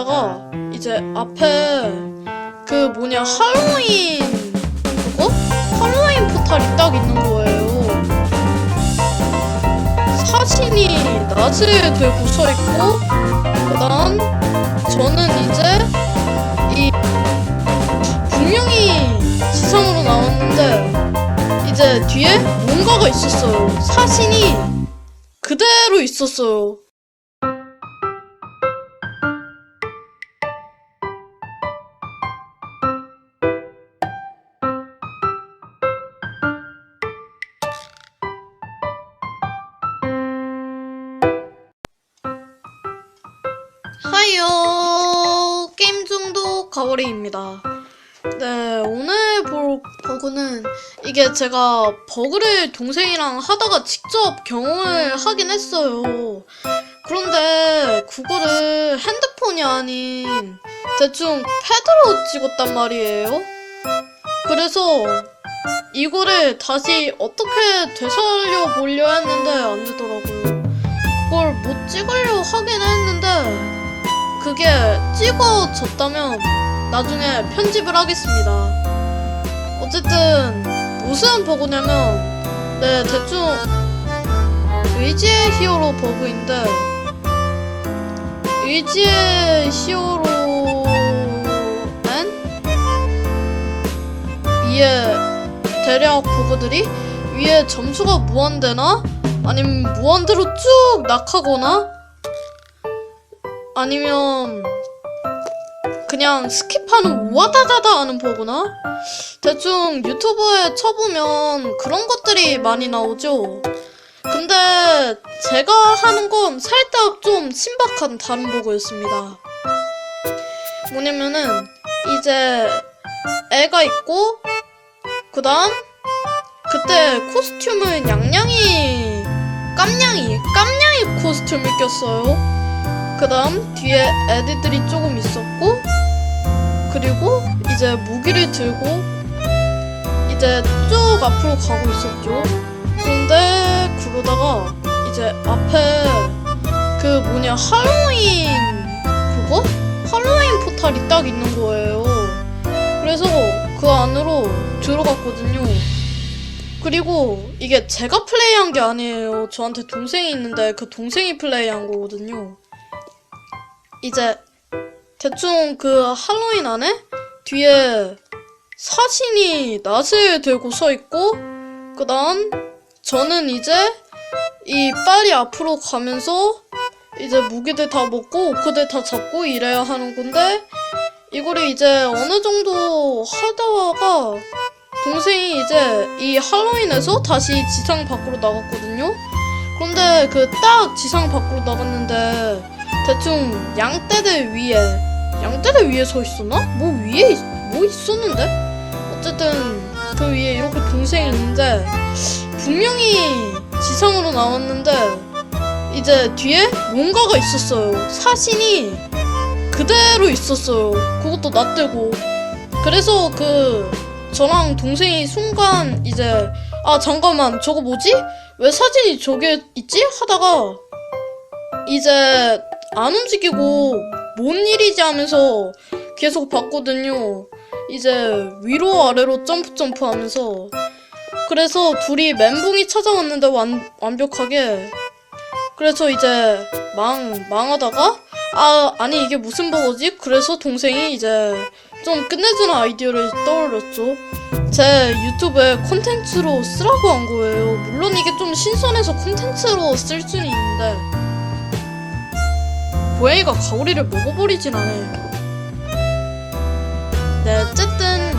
그러다가 이제 앞에 그 뭐냐 할로윈 그거? 할로윈 포탈이 딱 있는 거예요. 사진이 낫을 들고 서 있고 그다음 저는 이제 이 분명히 지상으로 나왔는데 이제 뒤에 뭔가가 있었어요. 사진이 그대로 있었어요. 하이요 게임 중독 가오리입니다. 네 오늘 볼 버그는 이게 제가 버그를 동생이랑 하다가 직접 경험을 하긴 했어요. 그런데 그거를 핸드폰이 아닌 대충 패드로 찍었단 말이에요. 그래서 이거를 다시 어떻게 되살려 보려 했는데 안 되더라고요. 그걸 못 찍으려 하긴 했는데 그게 찍어졌다면 나중에 편집을 하겠습니다. 어쨌든 무슨 버그냐면 네 대충 의지의 히어로 버그인데 의지의 히어로는 위에 대략 버그들이 위에 점수가 무한대나 아니면 무한대로 쭉 낙하거나 아니면 그냥 스킵하는 우와다다다 하는 버거나 대충 유튜브에 쳐보면 그런 것들이 많이 나오죠. 근데 제가 하는 건 살짝 좀 신박한 다른 버거였습니다. 뭐냐면은 이제 애가 있고 그 다음 그때 코스튬을 양양이 깜냥이 깜냥이 코스튬을 꼈어요. 그 다음 뒤에 애들이 조금 있었고 그리고 이제 무기를 들고 이제 쭉 앞으로 가고 있었죠. 그런데 그러다가 이제 앞에 그 뭐냐 할로윈 그거? 할로윈 포탈이 딱 있는 거예요. 그래서 그 안으로 들어갔거든요. 그리고 이게 제가 플레이한 게 아니에요. 저한테 동생이 있는데 그 동생이 플레이한 거거든요. 이제 대충 그 할로윈 안에 뒤에 사진이 낫을 들고 서 있고 그 다음 저는 이제 이 빨리 앞으로 가면서 이제 무기들 다 먹고 오크들 다 잡고 이래야 하는 건데 이거를 이제 어느 정도 하다가 동생이 이제 이 할로윈에서 다시 지상 밖으로 나갔거든요. 그런데 그 딱 지상 밖으로 나갔는데 대충 양떼들 위에 양떼들 위에 서 있었나? 뭐 위에 있- 뭐 있었는데? 어쨌든 그 위에 이렇게 동생이 있는데 분명히 지상으로 나왔는데 이제 뒤에 뭔가가 있었어요. 사진이 그대로 있었어요. 그것도 낯들고 그래서 그 저랑 동생이 순간 이제 아 잠깐만 저거 뭐지? 왜 사진이 저게 있지? 하다가 이제 안 움직이고 뭔 일이지 하면서 계속 봤거든요. 이제 위로 아래로 점프 점프 하면서 그래서 둘이 멘붕이 찾아왔는데 완, 완벽하게 그래서 이제 망 망하다가 아 아니 이게 무슨 버거지? 그래서 동생이 이제 좀 끝내주는 아이디어를 떠올렸죠. 제 유튜브에 콘텐츠로 쓰라고 한 거예요. 물론 이게 좀 신선해서 콘텐츠로 쓸 수는 있는데 고양이가 가오리를 먹어버리진 않아요. 네, 어쨌든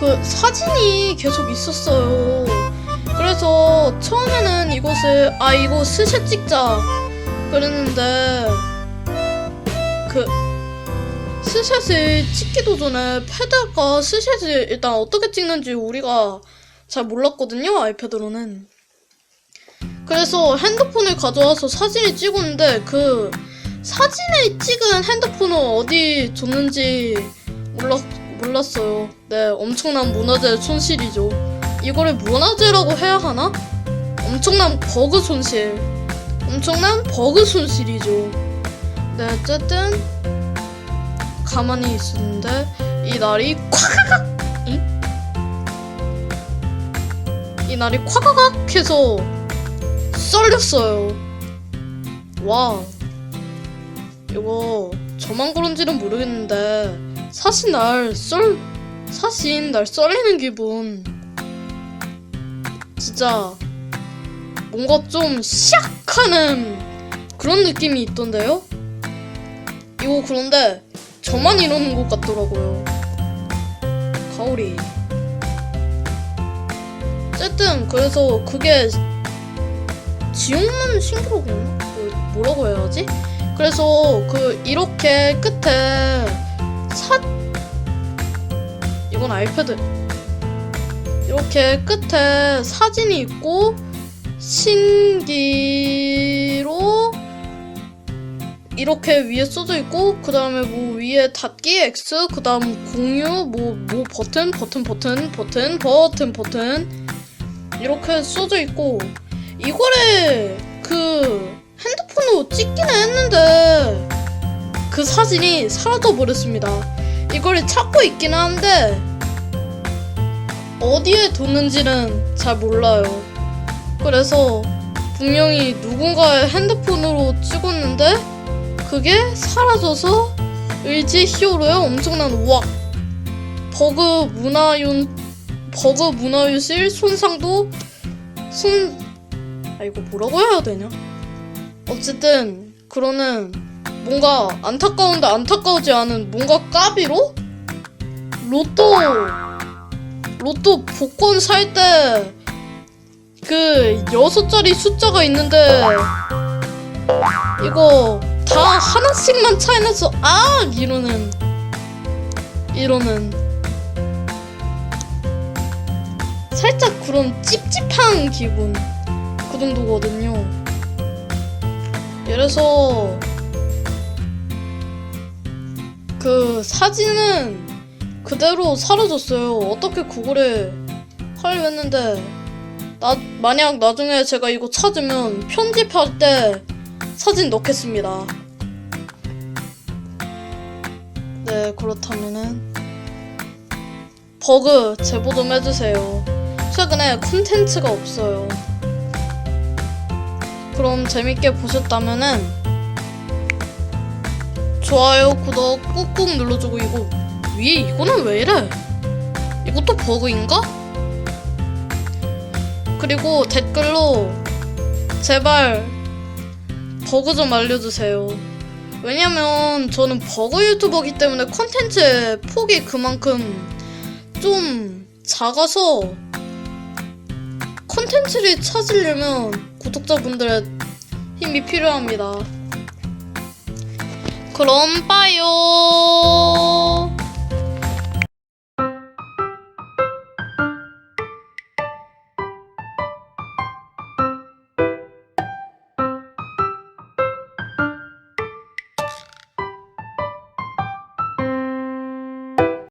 그 사진이 계속 있었어요. 그래서 처음에는 이것을 아 이거 스샷 찍자 그랬는데 그 스샷을 찍기도 전에 패드가 스샷을 일단 어떻게 찍는지 우리가 잘 몰랐거든요 아이패드로는 그래서 핸드폰을 가져와서 사진을 찍었는데 그 사진을 찍은 핸드폰은 어디 줬는지 몰랐, 몰랐어요. 네 엄청난 문화재 손실이죠. 이거를 문화재라고 해야 하나? 엄청난 버그 손실. 엄청난 버그 손실이죠. 네, 어쨌든 가만히 있었는데 이 날이 콱각 응? 이 날이 콱각 해서 썰렸어요. 와 이거 저만 그런지는 모르겠는데 사실 날 썰, 사실 날 썰리는 기분 진짜 뭔가 좀 시약하는 그런 느낌이 있던데요? 이거 그런데 저만 이러는 것 같더라고요. 가오리. 어쨌든 그래서 그게 지옥문 신기록인가? 뭐, 뭐라고 해야 하지? 그래서 그 이렇게 끝에 사 이건 아이패드 이렇게 끝에 사진이 있고 신기로 이렇게 위에 써져 있고 그 다음에 뭐 위에 닫기 X 그 다음 공유 뭐뭐 버튼 버튼 버튼 버튼 버튼 버튼 이렇게 써져 있고 이거를 그 핸드폰으로 찍기는 했는데 그 사진이 사라져 버렸습니다. 이거를 찾고 있기는 한데 어디에 뒀는지는 잘 몰라요. 그래서 분명히 누군가의 핸드폰으로 찍었는데 그게 사라져서 의지 히어로의 엄청난 우악 버그 문화윤 버그 문화유실 손상도 손 아 이거 뭐라고 해야 되냐? 어쨌든 그러는 뭔가 안타까운데 안타까우지 않은 뭔가 까비로? 로또 로또 복권 살 때 그 여섯 자리 숫자가 있는데 이거 다 하나씩만 차이나서 아! 이러는 이러는 살짝 그런 찝찝한 기분. 그 정도거든요. 이래서 그 사진은 그대로 사라졌어요. 어떻게 그거를 하려 했는데 나 만약 나중에 제가 이거 찾으면 편집할 때 사진 넣겠습니다. 네, 그렇다면은 버그 제보 좀 해주세요. 최근에 콘텐츠가 없어요. 그럼 재밌게 보셨다면은 좋아요, 구독 꾹꾹 눌러주고 이거 위에 이거는 왜 이래? 이것도 버그인가? 그리고 댓글로 제발 버그 좀 알려주세요. 왜냐면 저는 버그 유튜버기 때문에 콘텐츠의 폭이 그만큼 좀 작아서 콘텐츠를 찾으려면 구독자분들의 힘이 필요합니다. 그럼 빠요.